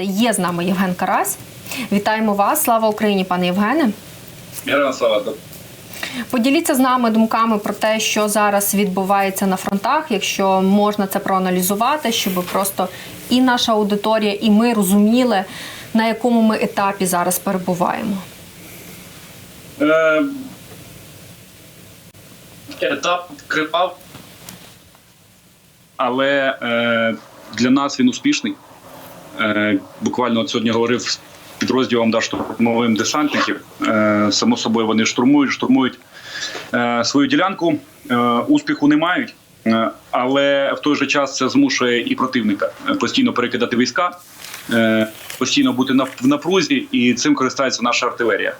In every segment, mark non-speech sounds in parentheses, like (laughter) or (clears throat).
Є з нами Євген Карась. Вітаємо вас. Слава Україні, пане Євгене. Слава. Поділіться з нами думками про те, що зараз відбувається на фронтах, якщо можна це проаналізувати, щоб просто і наша аудиторія, і ми розуміли, на якому ми етапі зараз перебуваємо. Е, етап кривав, але е, для нас він успішний. Е, буквально от сьогодні говорив з підрозділом да, штурмовим десантників. Е, само собою вони штурмують, штурмують е, свою ділянку. Успіху не мають. Але в той же час це змушує і противника постійно перекидати війська, постійно бути в напрузі, і цим користується наша артилерія.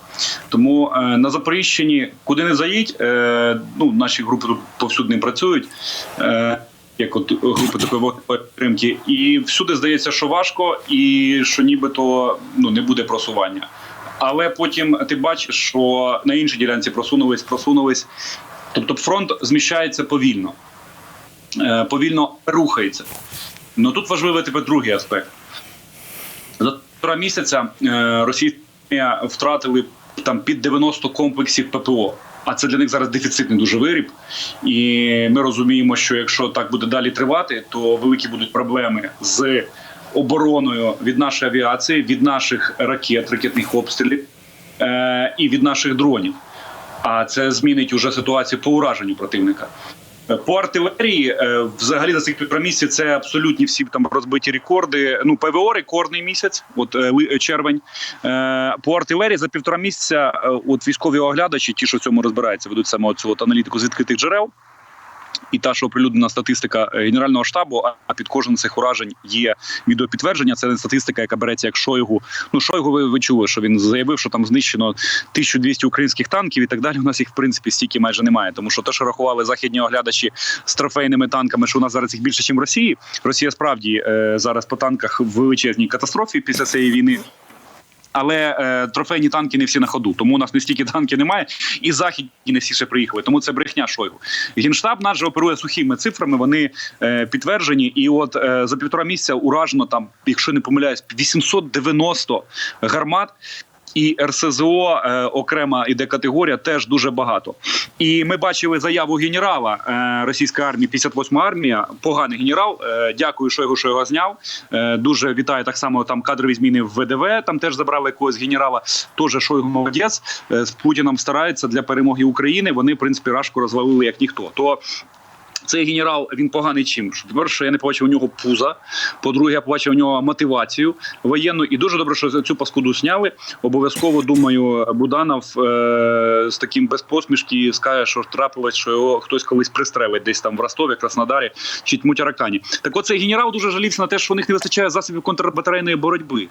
Тому е, на Запоріжчині, куди не заїдь, е, ну наші групи тут повсюди працюють. Е, як от групи такої підтримки, і всюди здається, що важко, і що нібито ну не буде просування. Але потім ти бачиш, що на іншій ділянці просунулись, просунулись. Тобто фронт зміщається повільно, е, повільно рухається. Ну тут важливий тепер другий аспект. За півтора місяця е, російська втратили там під 90 комплексів ППО. А це для них зараз дефіцитний дуже виріб. І ми розуміємо, що якщо так буде далі тривати, то великі будуть проблеми з обороною від нашої авіації, від наших ракет, ракетних обстрілів е, і від наших дронів. А це змінить уже ситуацію по ураженню противника. По артилерії, е, взагалі за цих півтора місяці це абсолютні всі там розбиті рекорди. Ну, ПВО рекордний місяць, от е, червень. Е, По артилерії за півтора місяця, от військові оглядачі, ті, що в цьому розбираються, ведуть саме оцю от аналітику з відкритих джерел. І та, що оприлюднена статистика е, генерального штабу, а- під з цих уражень є відеопідтвердження. Це не статистика, яка береться як Шойгу. Ну Шойгу, ви, ви чули, що він заявив, що там знищено 1200 українських танків і так далі. У нас їх в принципі стільки майже немає. Тому що те, що рахували західні оглядачі з трофейними танками, що у нас зараз їх більше, ніж в Росії. Росія справді е, зараз по танках в величезній катастрофі після цієї війни. Але е, трофейні танки не всі на ходу, тому у нас не стільки танків немає, і західні не всі ще приїхали. Тому це брехня Шойгу. Генштаб наш же оперує сухими цифрами. Вони е, підтверджені. І от е, за півтора місяця уражено там, якщо не помиляюсь, 890 гармат. І РСЗО е, окрема іде категорія теж дуже багато. І ми бачили заяву генерала е, російської армії, 58 армія. Поганий генерал. Е, дякую, що його що його зняв. Е, дуже вітаю так само. Там кадрові зміни в ВДВ. Там теж забрали якогось генерала. Теж Шойгу молодець. Е, з Путіном стараються для перемоги України. Вони в принципі рашку розвалили як ніхто. То цей генерал він поганий чим? По-перше, я не побачив у нього пуза. По-друге, я побачив у нього мотивацію воєнну. І дуже добре, що цю паскуду сняли. Обов'язково думаю, Буданов е- з таким без посмішки скаже, що трапилось, що його хтось колись пристрелить десь там в Ростові, Краснодарі чи Тмутяракані. Так от цей генерал дуже жалівся на те, що у них не вистачає засобів контрбатарейної боротьби.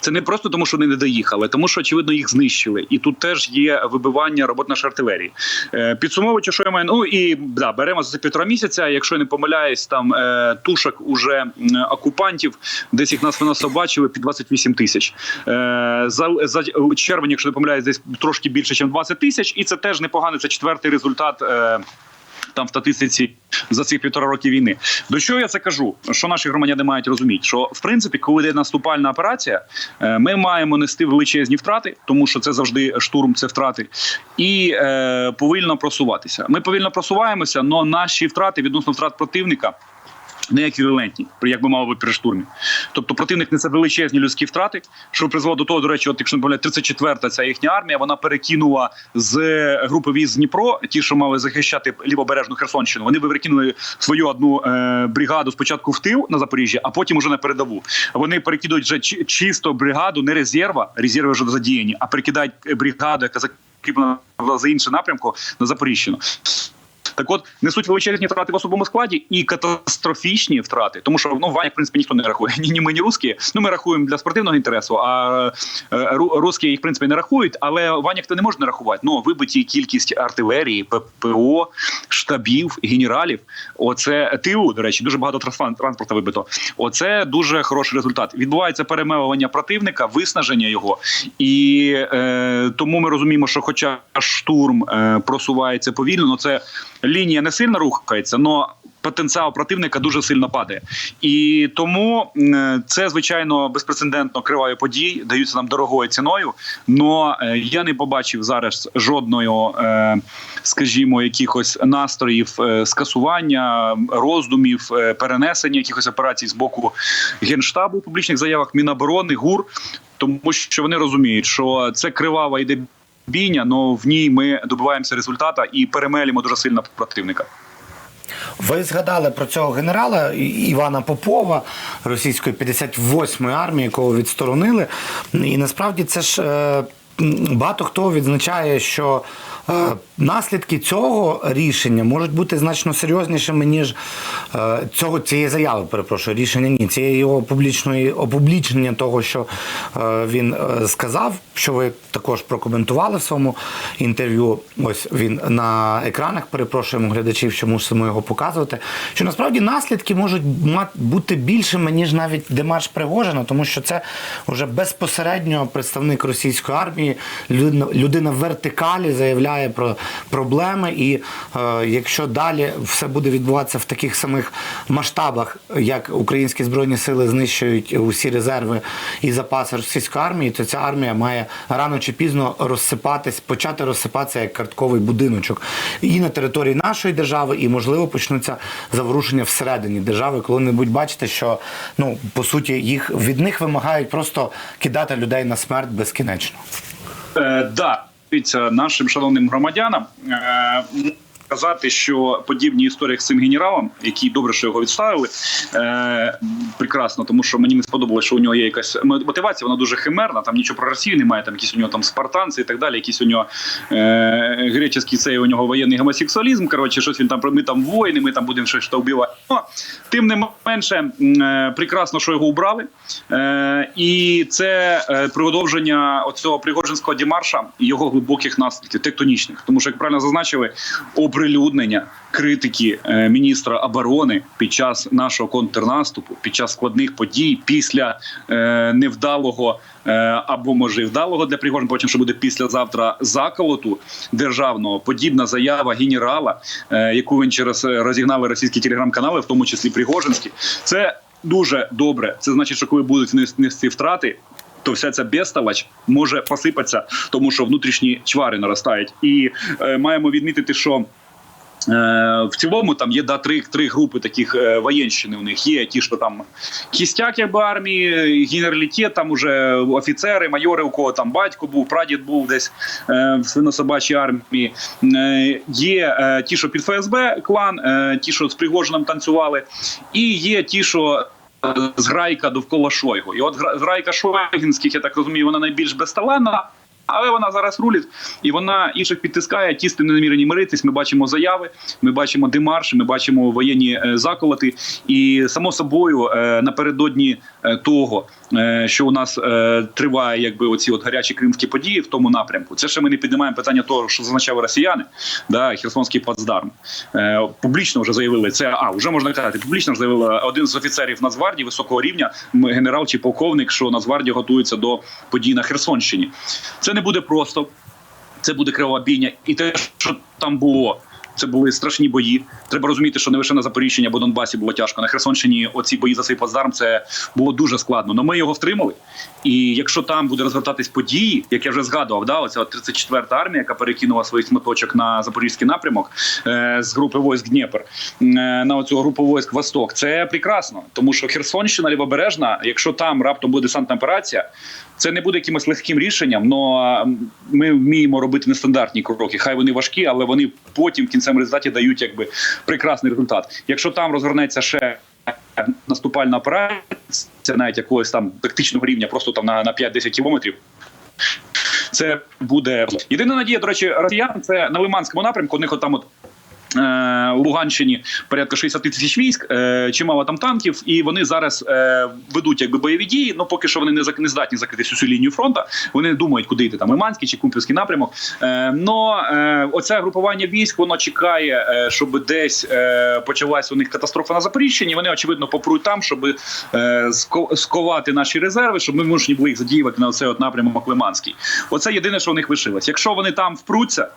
Це не просто тому, що вони не доїхали, тому що очевидно їх знищили. І тут теж є вибивання робот нашої артилерії. Е, підсумовуючи, що я маю, ну і да, беремо за це півтора місяця. Якщо я не помиляюсь, там е, тушок уже окупантів, десь їх нас ви нас бачили під 28 тисяч. Е, за, за червень, якщо не помиляюсь, десь трошки більше, ніж 20 тисяч, і це теж непогано. Це четвертий результат. Е, там в статистиці за цих півтора роки війни. До чого я це кажу? Що наші громадяни мають розуміти? Що в принципі, коли йде наступальна операція, е, ми маємо нести величезні втрати, тому що це завжди штурм, це втрати, і е, повільно просуватися. Ми повільно просуваємося, але наші втрати відносно втрат противника. Не еквівалентні, як би мало би при штурмі. Тобто противник несе величезні людські втрати, що призвело до того, до речі, от якщо не помиляю, 34-та ця їхня армія, вона перекинула з групи військ Дніпро, ті, що мали захищати лівобережну Херсонщину, вони перекинули свою одну е, бригаду спочатку в тил на Запоріжжя, а потім уже на передову. Вони перекидують вже чи- чисто бригаду, не резерва, резерви вже задіяні, а перекидають бригаду, яка закріплена за іншим напрямку на Запоріжжину. Так от несуть величезні втрати в особовому складі і катастрофічні втрати, тому що ну Ваня, в принципі, ніхто не рахує. Ні, ні ми, ні русські. Ну ми рахуємо для спортивного інтересу, а е, русські їх в принципі не рахують. Але Ваня хто не може не рахувати. Ну вибиті кількість артилерії, ППО, штабів, генералів. Оце ТУ, до речі, дуже багато транспорту вибито. Оце дуже хороший результат. Відбувається перемелування противника, виснаження його, і е, тому ми розуміємо, що, хоча штурм е, просувається повільно, ну це лінія не сильно рухається, але потенціал противника дуже сильно падає. І тому це звичайно безпрецедентно криває подій, даються нам дорогою ціною. Но е, я не побачив зараз жодної, е, скажімо, якихось настроїв е, скасування, роздумів, е, перенесення якихось операцій з боку генштабу у публічних заявах Міноборони, ГУР, тому що вони розуміють, що це кривава йде бійня, але в ній ми добиваємося результата і перемелімо дуже сильно противника. Ви згадали про цього генерала Івана Попова російської 58-ї армії, якого відсторонили. І насправді це ж е, багато хто відзначає, що наслідки цього рішення можуть бути значно серйознішими, ніж е, цього цієї заяви. Перепрошую, рішення ні. Цієї його публічної опублічнення того, що е, він е, сказав, що ви також прокоментували в своєму інтерв'ю. Ось він на екранах. Перепрошуємо глядачів, що мусимо його показувати. Що насправді наслідки можуть бути більшими, ніж навіть демарш Пригожина, тому що це вже безпосередньо представник російської армії, людина, людина в вертикалі заявляє про проблеми. І е, якщо далі все буде відбуватися в таких самих масштабах, як українські збройні сили знищують усі резерви і запаси російської армії, то ця армія має рано чи пізно розсипатись, почати розсипатися як картковий будиночок і на території нашої держави, і можливо почнуться заворушення всередині держави, коли-небудь бачите, що ну по суті їх від них вимагають просто кидати людей на смерть безкінечно. Е, нашим шановним громадянам. Е, сказати, що подібні історії з цим генералом, які добре, що його відставили, е, прекрасно, тому що мені не сподобалося, що у нього є якась мотивація, вона дуже химерна. Там нічого про Росію немає, там якісь у нього там спартанці і так далі. Якісь у нього е, греческий цей у нього воєнний гомосексуалізм. Коротше, щось він там ми там воїни, ми там будемо щось вбивати. Ну, тим не менше, е, прекрасно, що його убрали. Е, і це е, продовження оцього пригожинського дімарша і його глибоких наслідків тектонічних. Тому що, як правильно зазначили, оприлюднення критики е, міністра оборони під час нашого контрнаступу, під час складних подій, після е, невдалого е, або може вдалого для Пригожина, потім що буде післязавтра заколоту державного, подібна заява генерала, яку він через розігнали російські телеграм-канали, в тому числі Пригожинські, це дуже добре. Це значить, що коли будуть нести втрати. То вся ця безставач може посипатися, тому що внутрішні чвари наростають, і е, маємо відмітити, що В цілому там є да, три, три групи таких е, воєнщини. У них є ті, що там кістяк якби армії, генералітет, там уже офіцери, майори, у кого там батько був, прадід був десь е, в свинособачій армії. Е, є е, ті, що під ФСБ клан, е, ті, що з Пригожином танцювали, і є ті, що. е, Зграйка довкола Шойгу. І от гра- зграйка Шойгінських, я так розумію, вона найбільш безталанна, але вона зараз рулить і вона інших підтискає. Ті з тим не намірені миритись. Ми бачимо заяви, ми бачимо демарші, ми бачимо воєнні е, заколоти. І само собою е, напередодні е, того, що у нас триває, якби оці от гарячі кримські події в тому напрямку. Це ще ми не піднімаємо питання того, що зазначали росіяни, да, Херсонський плацдарм. Публічно вже заявили це. А вже можна казати, публічно вже заявили один з офіцерів Нацгвардії високого рівня, генерал чи полковник, що Нацгвардія готується до подій на Херсонщині. Це не буде просто, це буде кривава бійня, і те, що там було. Це були страшні бої. Треба розуміти, що не лише на Запоріжчині або Донбасі було тяжко. На Херсонщині оці бої за цей плацдарм це було дуже складно. Але ми його втримали. І якщо там буде розгортатись події, як я вже згадував, да, оця 34-та армія, яка перекинула свій смоточок на запорізький напрямок е, з групи військ Дніпр е, на оцю групу військ Восток, це прекрасно, тому що Херсонщина лівобережна, якщо там раптом буде десантна операція. Це не буде якимось легким рішенням, але ми вміємо робити нестандартні кроки. Хай вони важкі, але вони потім в кінцевому результаті дають якби прекрасний результат. Якщо там розгорнеться ще наступальна операція, навіть якогось там тактичного рівня, просто там на, на 5-10 кілометрів. Це буде єдина надія. До речі, росіян це на Лиманському напрямку. У них там от. Е, У Луганщині порядка 60 тисяч військ, е, чимало там танків, і вони зараз е, ведуть якби бойові дії. Ну поки що вони не не здатні закрити всю цю лінію фронту. Вони думають, куди йти там Лиманський чи Кумпівський напрямок. Но оце групування військ воно чекає, щоб десь почалася у них катастрофа на Запоріжчині. Вони очевидно попруть там, щоб сковати наші резерви, щоб ми можні були їх задіювати на цей от напрямок Лиманський. Оце єдине, що у них лишилось. Якщо вони там впруться.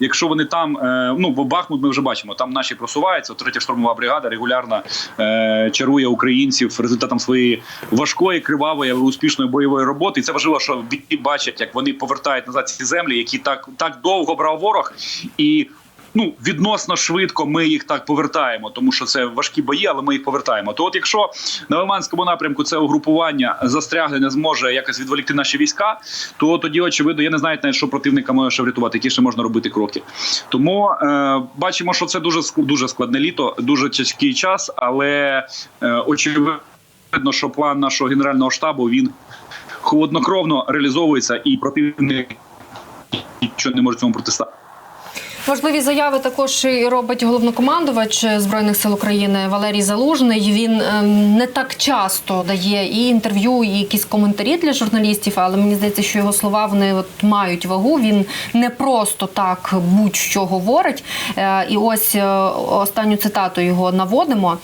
Якщо вони там, е, ну бо Бахмут, ми вже бачимо, там наші просуваються. Третя штурмова бригада регулярно е, чарує українців результатом своєї важкої, кривавої, успішної бойової роботи. І це важливо, що бійці бачать, як вони повертають назад ці землі, які так так довго брав ворог, і ну відносно швидко ми їх так повертаємо, тому що це важкі бої, але ми їх повертаємо. То, от якщо на Лиманському напрямку це угрупування застрягле не зможе якось відволікти наші війська, то тоді очевидно, я не знаю навіть, що противника може ще врятувати, які ще можна робити кроки. Тому е, бачимо, що це дуже дуже складне літо, дуже тяжкий час, але е, очевидно, що план нашого генерального штабу він холоднокровно реалізовується, і противник нічого не може цьому протиставити. Важливі заяви також і робить головнокомандувач збройних сил України Валерій Залужний. Він ем, не так часто дає і інтерв'ю, і якісь коментарі для журналістів, але мені здається, що його слова вони от мають вагу. Він не просто так будь-що говорить. Е, І ось е, останню цитату його наводимо.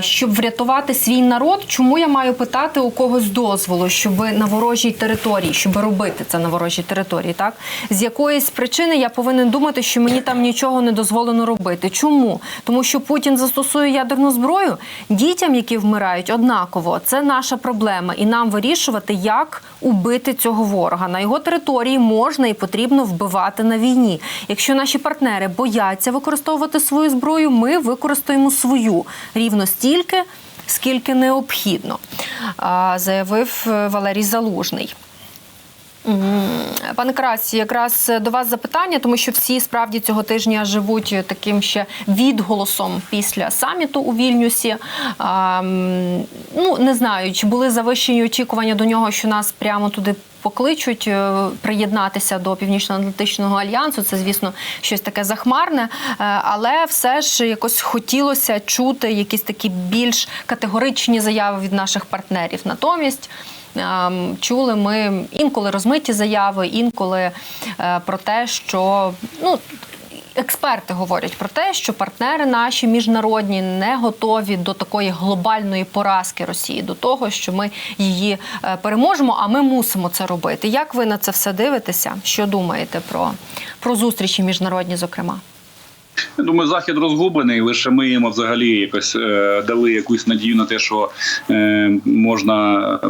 Щоб врятувати свій народ, чому я маю питати у когось дозволу, щоб на ворожій території, щоб робити це на ворожій території, так з якоїсь причини я повинен думати, що мені там нічого не дозволено робити. Чому? Тому що Путін застосує ядерну зброю дітям, які вмирають, однаково. Це наша проблема, і нам вирішувати, як убити цього ворога. На його території можна і потрібно вбивати на війні. Якщо наші партнери бояться використовувати свою зброю, ми використаємо свою рівно стільки. Скільки необхідно, заявив е, Валерій Залужний. Пане Красі, якраз до вас запитання, тому що всі справді цього тижня живуть таким ще відголосом після саміту у Вільнюсі. А, ну не знаю, чи були завищені очікування до нього, що нас прямо туди. Покличуть е, приєднатися до Північно-Атлантичного альянсу. Це, звісно, щось таке захмарне, е, але все ж якось хотілося чути якісь такі більш категоричні заяви від наших партнерів. Натомість чули ми інколи розмиті заяви, інколи е, про те, що ну. Експерти говорять про те, що партнери наші міжнародні не готові до такої глобальної поразки Росії, до того, що ми її е, переможемо, а ми мусимо це робити. Як ви на це все дивитеся? Що думаєте про, про зустрічі міжнародні, зокрема? Я думаю, захід розгублений. Лише ми йому взагалі якось е, дали якусь надію на те, що е, можна е,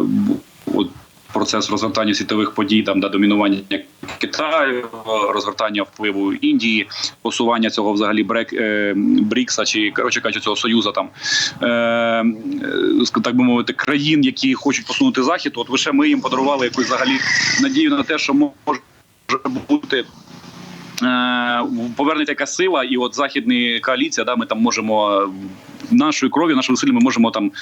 процес розгортання світових подій, там да домінування Китаю, розгортання впливу Індії, посування цього взагалі брек е, Брікса чи коротше кажучи, цього союзу там е, е, так би мовити країн, які хочуть посунути захід. От лише ми їм подарували якусь взагалі надію на те, що може бути. Е, повернеться якась сила, і от західна коаліція, да, ми там можемо нашою кров'ю, нашими силами можемо там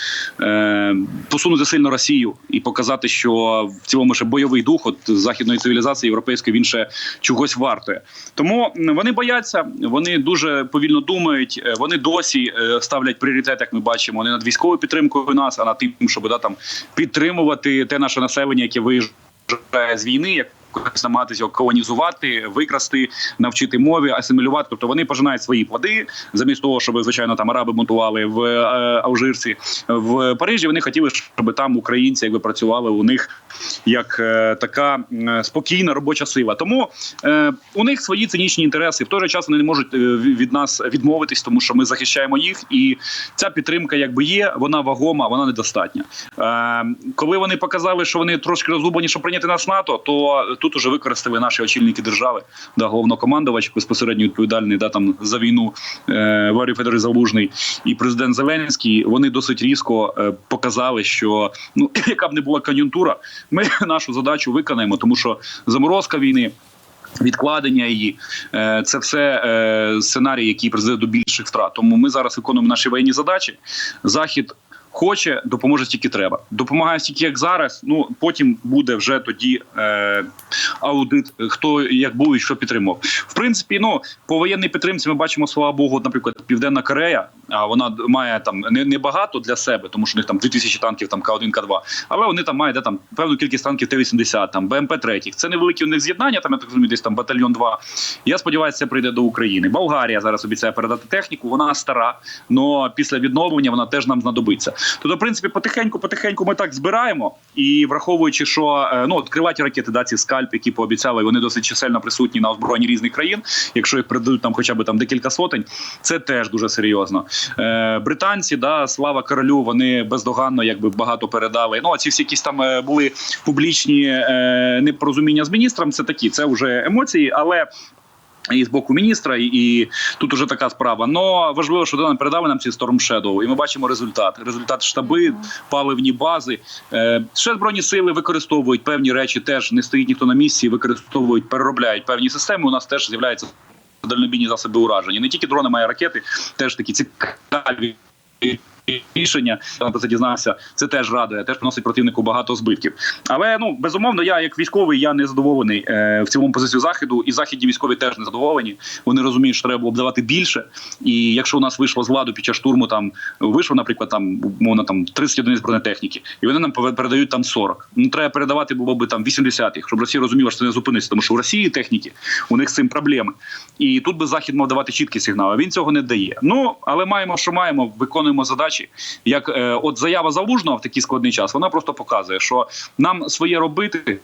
е, посунути сильно Росію і показати, що в цілому ще бойовий дух от західної цивілізації європейської він ще чогось вартує. Тому вони бояться, вони дуже повільно думають. е, Вони досі е, ставлять пріоритет, як ми бачимо, не над військовою підтримкою нас, а над тим, щоб да, там підтримувати те наше населення, яке виїжджає з війни. як намагатися колонізувати, викрасти, навчити мові, асимілювати. Тобто вони пожинають свої плоди, замість того, щоб звичайно там араби монтували в е, Алжирці в Парижі. Вони хотіли, щоб там українці якби працювали у них як е, така спокійна робоча сила. Тому е, у них свої цинічні інтереси. В той же час вони не можуть від нас відмовитись, тому що ми захищаємо їх, і ця підтримка, якби є, вона вагома, вона недостатня. Коли вони показали, що вони трошки розгублені, щоб прийняти нас НАТО, то тут уже використали наші очільники держави, да, головнокомандувач, безпосередньо відповідальний да, там, за війну е, Валерій Федорович Залужний і президент Зеленський. Вони досить різко е, показали, що ну (clears throat) яка б не була кон'юнктура, ми (laughs) нашу задачу виконаємо, тому що заморозка війни. Відкладення її Е, це все е, сценарій, який призведе до більших втрат. Тому ми зараз виконуємо наші воєнні задачі. Захід хоче, допоможе стільки треба. Допомагає стільки, як зараз. Ну потім буде вже тоді е, аудит, хто як був і що підтримав. В принципі, ну по воєнній підтримці ми бачимо, слава Богу, наприклад, Південна Корея. А вона має там не, не багато для себе, тому що у них там 2000 танків, там К1, К2, але вони там мають де, там певну кількість танків Т-80, там БМП 3 Це невеликі у них з'єднання. Там я так розумію, десь там батальйон 2. Я сподіваюся, це прийде до України. Болгарія зараз обіцяє передати техніку. Вона стара, але після відновлення вона теж нам знадобиться. Тобто, в принципі, потихеньку, потихеньку ми так збираємо і враховуючи, що е, ну от криваті ракети, да, ці скальп, які пообіцяли, вони досить чисельно присутні на озброєнні різних країн. Якщо їх придадуть там, хоча б там декілька сотень, це теж дуже серйозно. Е, британці, да, слава королю, вони бездоганно якби багато передали. Ну а ці всі якісь там е, були публічні е, непорозуміння з міністром. Це такі, це вже емоції, але. І з боку міністра, і, тут уже така справа. Но важливо, що нам передали нам ці Storm Shadow, і ми бачимо результат. Результат штаби, паливні бази. Е, ще збройні сили використовують певні речі. Теж не стоїть ніхто на місці, використовують, переробляють певні системи. У нас теж з'являються дальнобійні засоби ураження. Не тільки дрони, й ракети, теж такі цікаві. Рішення я про це дізнався. Це теж радує, теж приносить противнику багато збитків. Але ну безумовно, я як військовий, я не задоволений е, в цілому позицію заходу, і західні військові теж не задоволені. Вони розуміють, що треба було б давати більше. І якщо у нас вийшло з ладу під час штурму, там вийшло, наприклад, там мовно там 30 одиниць бронетехніки, і вони нам передають там 40. Ну треба передавати було би там 80 їх, щоб Росія розуміла, що це не зупиниться, тому що в Росії техніки у них з цим проблеми. І тут би захід мав давати чіткі сигнали. Він цього не дає. Ну але маємо, що маємо, виконуємо задачі. Як е, от заява залужного в такий складний час, вона просто показує, що нам своє робити.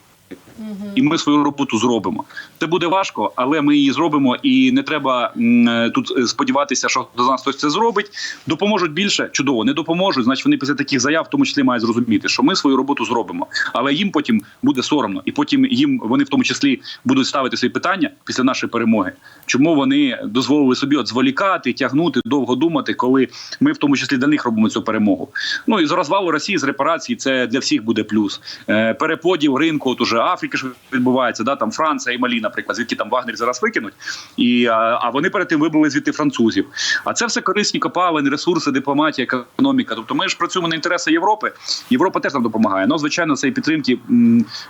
І ми свою роботу зробимо. Це буде важко, але ми її зробимо, і не треба е, тут е, сподіватися, що до нас хтось це зробить. Допоможуть більше, чудово, не допоможуть. Значить, вони після таких заяв, в тому числі, мають зрозуміти, що ми свою роботу зробимо. Але їм потім буде соромно, і потім їм вони в тому числі будуть ставити свої питання після нашої перемоги. Чому вони дозволили собі от зволікати, тягнути, довго думати, коли ми в тому числі для них робимо цю перемогу. Ну і з розвалу Росії з репарації це для всіх буде плюс. Е, переподіл ринку, от уже Африка ж відбувається, да там Франція і Малі, наприклад, звідки там Вагнер зараз викинуть, і а, вони перед тим вибили звідти французів. А це все корисні копалини, ресурси, дипломатія, економіка. Тобто ми ж працюємо на інтереси Європи. Європа теж нам допомагає. Ну звичайно, цієї підтримки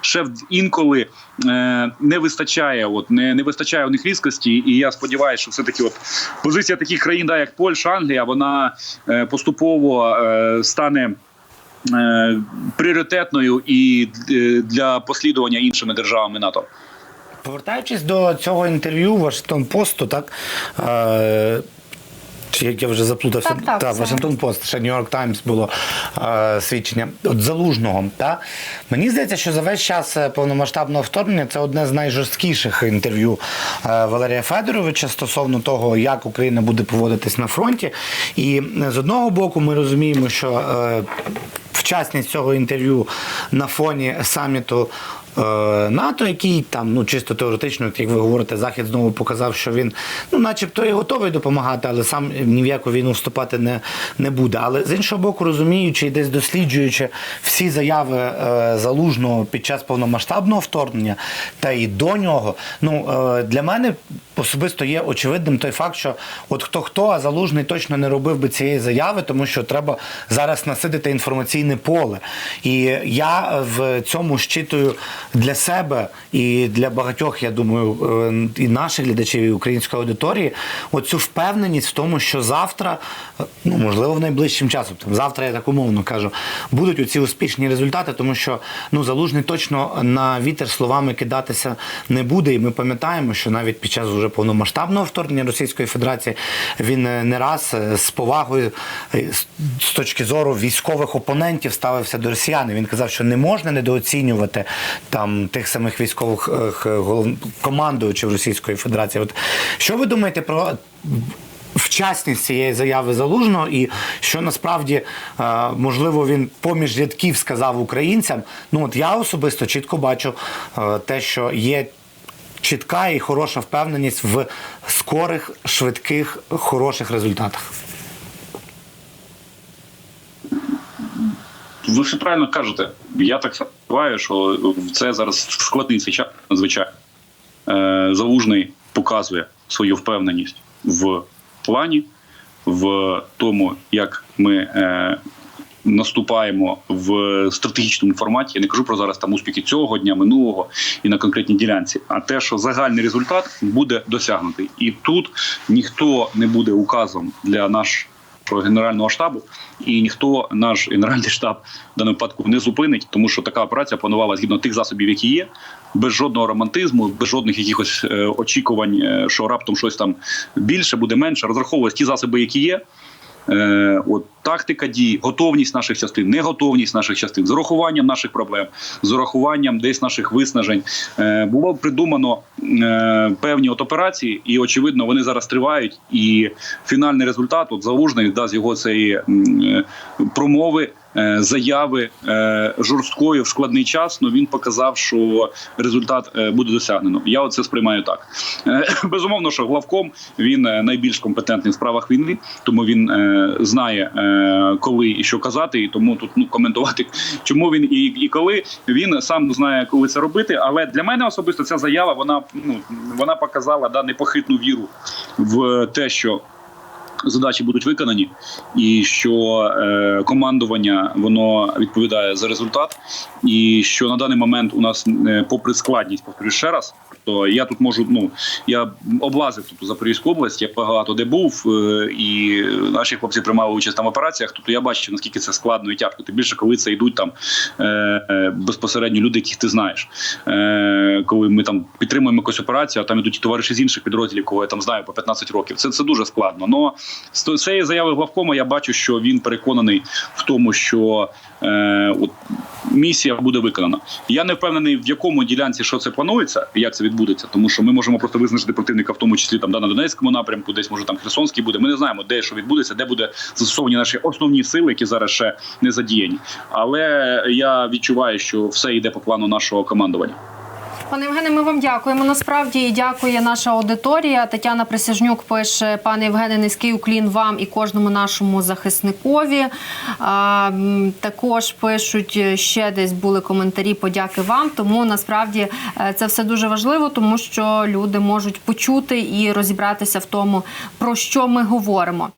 ще інколи е, не вистачає. От не, не вистачає у них різкості. І я сподіваюся, що все таки от позиція таких країн, да, як Польща, Англія, вона е, поступово е, стане. Е, Пріоритетною і е, для послідування іншими державами НАТО. Повертаючись до цього інтерв'ю Вашингтон Посту, так. Е- чи як я вже заплутався, Так, так, та, Вашингтон Пост, ще Нью-Йорк Таймс було е, свідчення от залужного. Та? Мені здається, що за весь час е, повномасштабного вторгнення це одне з найжорсткіших інтерв'ю е, Валерія Федоровича стосовно того, як Україна буде поводитись на фронті. І з одного боку, ми розуміємо, що е, вчасність цього інтерв'ю на фоні саміту НАТО, який там, ну чисто теоретично, як ви говорите, Захід знову показав, що він, ну, начебто, і готовий допомагати, але сам ні в яку війну вступати не, не буде. Але з іншого боку, розуміючи і десь досліджуючи всі заяви е, залужного під час повномасштабного вторгнення та і до нього, ну е, для мене особисто є очевидним той факт, що от хто хто, а залужний точно не робив би цієї заяви, тому що треба зараз насидити інформаційне поле. І я в цьому щитую для себе і для багатьох, я думаю, е, і наших глядачів, і української аудиторії, оцю впевненість в тому, що завтра, е, ну можливо, в найближчим часом, там завтра я так умовно кажу, будуть оці успішні результати, тому що ну залужний точно на вітер словами кидатися не буде. І ми пам'ятаємо, що навіть під час уже повномасштабного вторгнення Російської Федерації він е, не раз з повагою з- точки зору військових опонентів ставився до росіян. Він казав, що не можна недооцінювати там тих самих військових е, командувачів Російської Федерації. От що ви думаєте про вчасність цієї заяви залужного і що насправді е, можливо він поміж рядків сказав українцям. Ну от я особисто чітко бачу е, те, що є. Чітка і хороша впевненість в скорих, швидких, хороших результатах. Ви все правильно кажете. Я так сподіваюся, що це зараз складний час, надзвичайно. Е, Залужний показує свою впевненість в плані, в тому, як ми е, наступаємо в стратегічному форматі. Я не кажу про зараз там успіхи цього дня, минулого і на конкретній ділянці, а те, що загальний результат буде досягнутий. І тут ніхто не буде указом для нашого генерального штабу, і ніхто наш генеральний штаб в даному випадку не зупинить, тому що така операція планувала згідно тих засобів, які є, без жодного романтизму, без жодних якихось е, очікувань, е, що раптом щось там більше буде менше. Розраховувалися ті засоби, які є. Е, от тактика дій, готовність наших частин, неготовність наших частин, з урахуванням наших проблем, з урахуванням десь наших виснажень. Е, було придумано е, певні от операції, і очевидно, вони зараз тривають. І фінальний результат, от залужний, дасть його цієї е, промови. Е, Заяви е, жорсткої в складний час, ну він показав, що результат е, буде досягнено. Я оце сприймаю так. (laughs) Безумовно, що главком він найбільш компетентний в справах війни, тому він знає, коли і що казати, і тому тут ну коментувати, чому він і, і коли він сам знає, коли це робити. Але для мене особисто ця заява вона ну вона показала да непохитну віру в те, що задачі будуть виконані, і що е, командування воно відповідає за результат, і що на даний момент у нас, е, попри складність, повторюю ще раз. То я тут можу, ну я облазив тут Запорізьку область, я багато де був, е, і наші хлопці приймали участь там в операціях. Тобто я бачив, наскільки це складно і тяжко. Тим більше, коли це йдуть там е, е, безпосередньо люди, яких ти знаєш. Коли ми там підтримуємо якусь операцію, а там ідуть і товариші з інших підрозділів, кого я там знаю по 15 років. Це, це дуже складно. Но з цієї заяви главкома я бачу, що він переконаний в тому, що от, місія буде виконана. Я не впевнений, в якому ділянці що це планується, як це відбудеться, тому що ми можемо просто визначити противника, в тому числі там да, на Донецькому напрямку, десь може там Херсонський буде. Ми не знаємо, де що відбудеться, де буде застосовані наші основні сили, які зараз ще не задіяні. Але я відчуваю, що все йде по плану нашого командування. Пане Євгене, ми вам дякуємо. Насправді і дякує наша аудиторія. Тетяна Присяжнюк пише: пане Євгене, низький уклін вам і кожному нашому захисникові. А, також пишуть ще десь були коментарі. Подяки вам. Тому насправді е, це все дуже важливо, тому що люди можуть почути і розібратися в тому, про що ми говоримо.